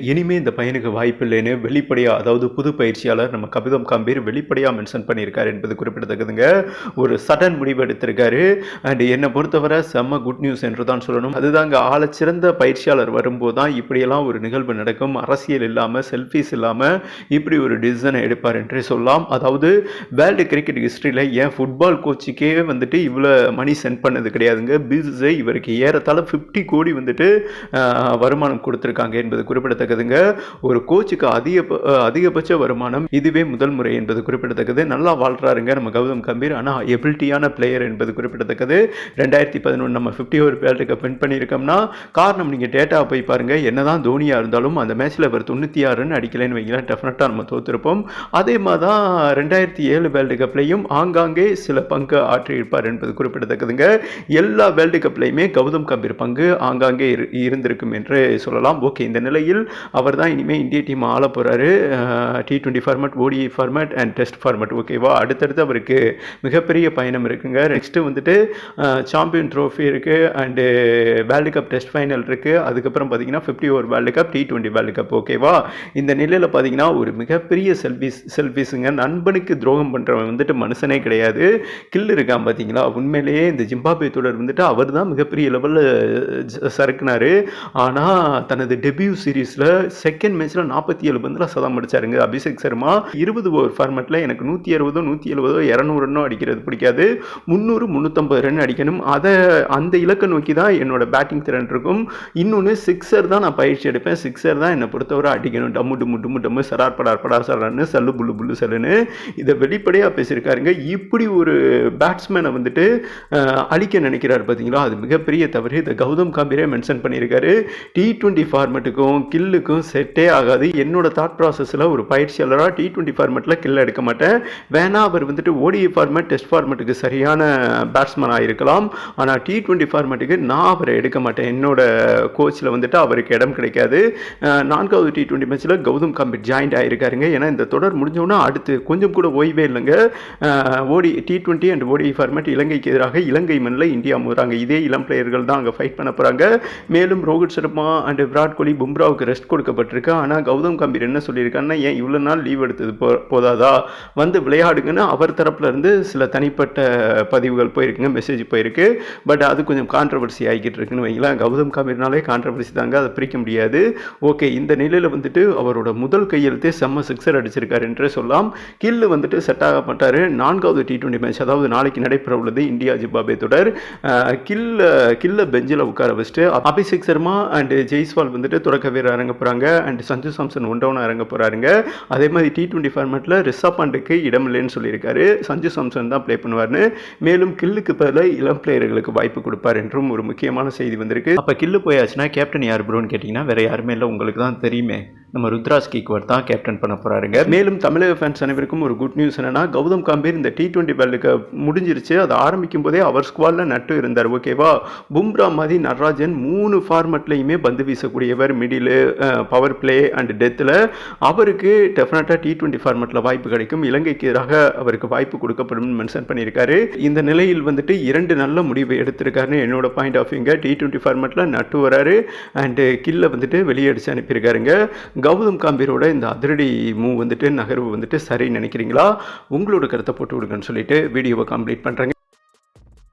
இனிமே இந்த பையனுக்கு வாய்ப்பில்லைன்னு வெளிப்படையாக அதாவது புது பயிற்சியாளர் நம்ம கபிதம் காம்பீர் வெளிப்படையாக மென்ஷன் பண்ணியிருக்காரு என்பது குறிப்பிடத்தக்கதுங்க. ஒரு சடன் முடிவு எடுத்திருக்காரு. அண்ட் என்னை பொறுத்தவரை செம்ம குட் நியூஸ் என்று தான் சொல்லணும். அதுதாங்க ஆழச்சிறந்த பயிற்சியாளர் வரும்போது தான் இப்படியெல்லாம் ஒரு நிகழ்வு நடக்கும். அரசியல் இல்லாமல் செல்ஃபிஸ் இல்லாமல் இப்படி ஒரு டிசிஷனை எடுப்பார் என்றே சொல்லலாம். அதாவது வேர்ல்டு கிரிக்கெட் ஹிஸ்ட்ரியில் ஏன் ஃபுட்பால் கோச்சுக்கே வந்துட்டு இவ்வளோ மணி சென்ட் பண்ணது கிடையாதுங்க. பிசிஸை இவருக்கு ஏறத்தாழ ஃபிஃப்டி கோடி வந்துட்டு வருமானம் கொடுத்துருக்காங்க என்பது குறிப்பிடத்தக்கதுங்க. ஒரு கோச்சுக்கு அதிக அதிகபட்ச வருமானம் இதுவே முதல் முறை என்பது குறிப்பிடத்தக்கது. நல்லா வாழ்றாருங்க நம்ம கௌதம் கம்பீர். ஆனால் எபிலிட்டியான பிளேயர் என்பது குறிப்பிடத்தக்கது. ரெண்டாயிரத்தி பதினொன்று நம்ம fifty over world cup win பண்ணியிருக்கோம்னா காரணம் நீங்கள் டேட்டா போய் பாருங்கள் என்னதான் தோனியாக இருந்தாலும் அந்த மேட்ச்சில் அவர் தொண்ணூற்றி ஆறுன்னு அடிக்கலைன்னு வைங்களேன். டெஃபினட்டாக நம்ம தோற்றுருப்போம் அதே மாதிரி தான் ரெண்டாயிரத்தி ஏழு வேர்ல்டு கப்லையும் ஆங்காங்கே சில பங்கு ஆற்றியிருப்பார் என்பது குறிப்பிடத்தக்கதுங்க. எல்லா வேர்ல்டு கப்லையுமே கௌதம் கம்பீர் பங்கு ஆங்காங்கே இரு- இருந்திருக்கும் என்று சொல்லலாம். ஓகே இந்த நிலையில் அவர் தான் இனிமேல் இந்திய டீம் ஆள போகிறாரு T twenty format ODI format and test format ஓகேவா அடுத்தடுத்து அவருக்கு மிகப்பெரிய பயணம் இருக்குங்க. நெக்ஸ்ட்டு வந்துட்டு சாம்பியன் ட்ரோஃபி இருக்குது and world cup test final இருக்குது அதுக்கப்புறம் பார்த்தீங்கன்னா fifty over world cup T twenty world cup ஓகேவா இந்த நிலையில் பார்த்தீங்கன்னா ஒரு மிகப்பெரிய செல்ஃபிஸ் செல்ஃபிஸுங்க நண்பனுக்கு துரோகம் பண்ணுறவன் வந்துட்டு மனுஷனே கிடையாது. கில் இருக்கான் பார்த்தீங்களா உண்மையிலேயே இந்த ஜிம்பாபே தொடர் வந்துட்டு அவர் தான் மிகப்பெரிய லெவலில் சறுக்குனாரு. ஆனால் தனது டெபியூ சீரீஸில் செகண்ட் மேட்ச்சில் நாற்பத்தி ஏழு பந்தில் சதம் அடிச்சாருங்க. அபிஷேக் சர்மா இருபது ஓவர் ஃபார்மேட்டில் எனக்கு நூற்றி அறுபதோ நூற்றி எழுபதோ இரநூறு ரன்னோ அடிக்கிறது பிடிக்காது. முந்நூறு முந்நூற்றம்பது ரன் அடிக்கணும். அதை அந்த இலக்கை நோக்கி தான் என்னோட பேட்டிங் திறன் இருக்கும். இன்னொன்று சிக்ஸர் தான் நான் பயிற்சி எடுப்பேன். சிக்ஸர் தான் என்னை பொறுத்தவரை அடிக்கணும். டம்மு டம்மு டம்மு டம்மு சரார் படார் படார் சரான்னு சல்லு புல்லு புல்லு சல்லுன்னு இதை வெளிப்படையாக பேசியிருக்காருங்க. இப்படி ஒரு பேட்ஸ்மேனை வந்துட்டு அழிக்க நினைக்கிறாரு பார்த்தீங்களா அது மிகப்பெரிய தவறு. இதை கௌதம் காம்பீரே மென்ஷன் பண்ணியிருக்காரு. டி டுவெண்ட்டி ஃபார்மெட்டுக்கும் கில்லுக்கும் செட்டே ஆகாது. என்னோட தாட் ப்ராசஸில் ஒரு பயிற்சியாளராக டி டுவெண்ட்டி ஃபார்மெட்டில் கில் எடுக்க மாட்டேன். வேணா அவர் வந்துட்டு ஓடிஐ ஃபார்மேட் டெஸ்ட் ஃபார்மெட்டுக்கு சரியான பேட்ஸ்மேனாக இருக்கலாம் ஆனால் டி டுவெண்ட்டி ஃபார்மெட்டுக்கு நான் அவரை எடுக்க மாட்டேன். என்னோட கோச்சில் வந்துட்டு அவருக்கு இடம் கிடைக்காது. நான்காவது டி டுவெண்ட்டி மேட்ச்சில் கௌதம் காம்பீர் ஜாயின்ட் ஆகிருக்காருங்க ஏன்னா இந்த தொடர் முடிஞ்சோன்னா அடுத்து கொஞ்சம் கூட ஓய்வே இல்லைங்க. ஓடி T twenty and ODI format இலங்கைக்கு எதிராக இலங்கை மண்ணில் இந்தியா மோதுறாங்க. இதே இளம் பிளேயர்கள் தான் அங்கே ஃபைட் பண்ண போகிறாங்க மேலும் ரோஹித் சர்மா அண்ட் விராட் கோலி பும்ராவுக்கு ரெஸ்ட் கொடுக்கப்பட்டிருக்கு. ஆனால் கௌதம் கம்பீர் என்ன சொல்லியிருக்காருன்னா ஏன் இவ்வளோ நாள் லீவ் எடுத்தது போ போதாதா? வந்து விளையாடுங்கன்னு அவர் தரப்புலேருந்து சில தனிப்பட்ட பதிவுகள் போயிருக்குங்க மெசேஜ் போயிருக்கு. பட் அது கொஞ்சம் கான்ட்ரவர்சி ஆகிக்கிட்டு இருக்குன்னு வைங்களேன். கௌதம் கம்பீர்னாலே கான்ட்ரவர்சி தாங்க அதை பிரிக்க முடியாது. ஓகே இந்த நிலையில் வந்துட்டு அவரோட முதல் கையெழுத்தே செம்ம சிக்ஸர் அடிச்சிருக்காரு என்றே சொல்லலாம். கில்லு வந்துட்டு செட் ஆக மாட்டார். நான்காவது டி டுவெண்ட்டி மேட்ச் அதாவது நாளைக்கு நடைபெற உள்ளது இந்தியா ஜிம்பாபே தொடர். கில்ல கில்ல பெஞ்சில் உட்கார வச்சுட்டு அபிஷேக் சர்மா அண்ட் ஜெய்ஸ்வால் வந்துட்டு தொடக்க வீரர் இறங்க போகிறாங்க and Sanju Samson one down இறங்க போகிறாருங்க அதே மாதிரி டி டுவெண்ட்டி ஃபார்மேட்டில் ரிஷப் பாண்டுக்கு இடம் இல்லைன்னு சொல்லியிருக்காரு. சஞ்சு சாம்சன் தான் ப்ளே பண்ணுவார்னு மேலும் கில்லுக்கு பதில் இளம் பிளேயர்களுக்கு வாய்ப்பு கொடுப்பார் என்றும் ஒரு முக்கியமான செய்தி வந்திருக்கு. அப்போ கில்லு போயாச்சுன்னா கேப்டன் யார் ப்ரோன்னு கேட்டிங்கன்னா வேற யாருமே இல்லை. உங்களுக்கு தான் தெரியுமே. நம்ம ருத்ராஜ் கீக்வர் தான் கேப்டன் பண்ண போகிறாருங்க மேலும் தமிழக ஃபேன்ஸ் அனைவருக்கும் ஒரு குட் நியூஸ் என்னன்னா கௌதம் காம்பீர் இந்த டி டுவெண்ட்டி வேர்ல்டு கப் முடிஞ்சிருச்சு. அதை ஆரம்பிக்கும் போதே அவர் ஸ்குவாடில் நட்டு இருந்தார் ஓகேவா பும்ரா மாதிரி நடராஜன் மூணு ஃபார்மெட்லையுமே பந்து வீசக்கூடியவர் மிடிலு பவர் பிளே அண்ட் டெத்தில் அவருக்கு டெஃபினட்டாக டி டுவெண்ட்டி ஃபார்மெட்டில் வாய்ப்பு கிடைக்கும். இலங்கைக்கு எதிராக அவருக்கு வாய்ப்பு கொடுக்கப்படும் மென்ஷன் பண்ணியிருக்காரு. இந்த நிலையில் வந்துட்டு இரண்டு நல்ல முடிவு எடுத்திருக்காருன்னு என்னோட பாயிண்ட் ஆஃப் வியூங்க டி டுவெண்ட்டி ஃபார்மெட்டில் நட்டு வராரு அண்டு கில்ல வந்துட்டு வெளியடிச்சு அனுப்பியிருக்காருங்க. கௌதம் காம்பீரோட இந்த அதிரடி மூவ் வந்துட்டு நகர்வு வந்துட்டு சரி நினைக்கிறீங்களா? உங்களோட கருத்தை போட்டு விடுங்கன்னு சொல்லிட்டு வீடியோவை கம்ப்ளீட் பண்ணுறேங்க